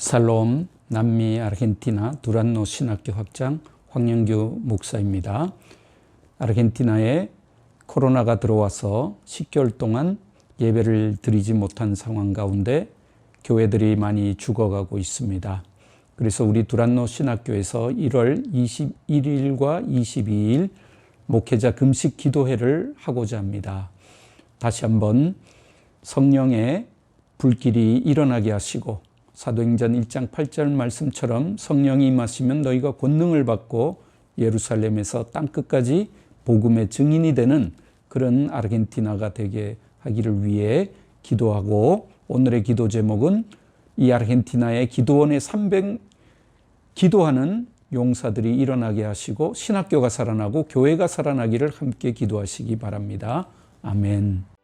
살롬 남미 아르헨티나 두란노 신학교 학장 황영규 목사입니다. 아르헨티나에 코로나가 들어와서 10개월 동안 예배를 드리지 못한 상황 가운데 교회들이 많이 죽어가고 있습니다. 그래서 우리 두란노 신학교에서 1월 21일과 22일 목회자 금식 기도회를 하고자 합니다. 다시 한번 성령의 불길이 일어나게 하시고 사도행전 1장 8절 말씀처럼 성령이 임하시면 너희가 권능을 받고 예루살렘에서 땅 끝까지 복음의 증인이 되는 그런 아르헨티나가 되게 하기를 위해 기도하고 오늘의 기도 제목은 이 아르헨티나의 기도원의 300 기도하는 용사들이 일어나게 하시고 신학교가 살아나고 교회가 살아나기를 함께 기도하시기 바랍니다. 아멘.